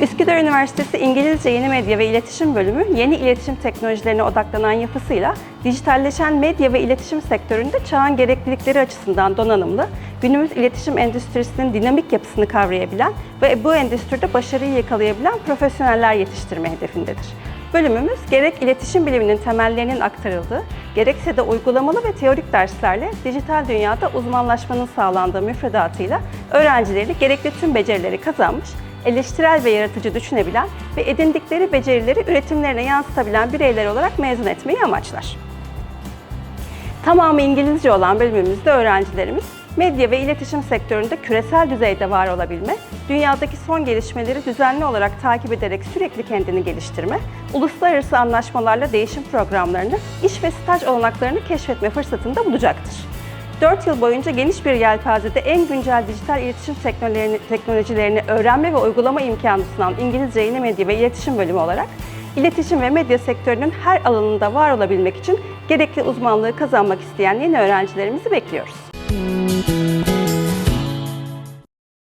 Üsküdar Üniversitesi İngilizce Yeni Medya ve İletişim Bölümü yeni iletişim teknolojilerine odaklanan yapısıyla dijitalleşen medya ve iletişim sektöründe çağın gereklilikleri açısından donanımlı, günümüz iletişim endüstrisinin dinamik yapısını kavrayabilen ve bu endüstride başarıyı yakalayabilen profesyoneller yetiştirme hedefindedir. Bölümümüz gerek iletişim biliminin temellerinin aktarıldığı, gerekse de uygulamalı ve teorik derslerle dijital dünyada uzmanlaşmanın sağlandığı müfredatıyla öğrencileri gerekli tüm becerileri kazanmış, eleştirel ve yaratıcı düşünebilen ve edindikleri becerileri üretimlerine yansıtabilen bireyler olarak mezun etmeyi amaçlar. Tamamı İngilizce olan bölümümüzde öğrencilerimiz medya ve iletişim sektöründe küresel düzeyde var olabilme, dünyadaki son gelişmeleri düzenli olarak takip ederek sürekli kendini geliştirme, uluslararası anlaşmalarla değişim programlarını, iş ve staj olanaklarını keşfetme fırsatını da bulacaktır. 4 yıl boyunca geniş bir yelpazede en güncel dijital iletişim teknolojilerini, teknolojilerini öğrenme ve uygulama imkanı sunan İngilizce Yeni Medya ve İletişim Bölümü olarak iletişim ve medya sektörünün her alanında var olabilmek için gerekli uzmanlığı kazanmak isteyen yeni öğrencilerimizi bekliyoruz.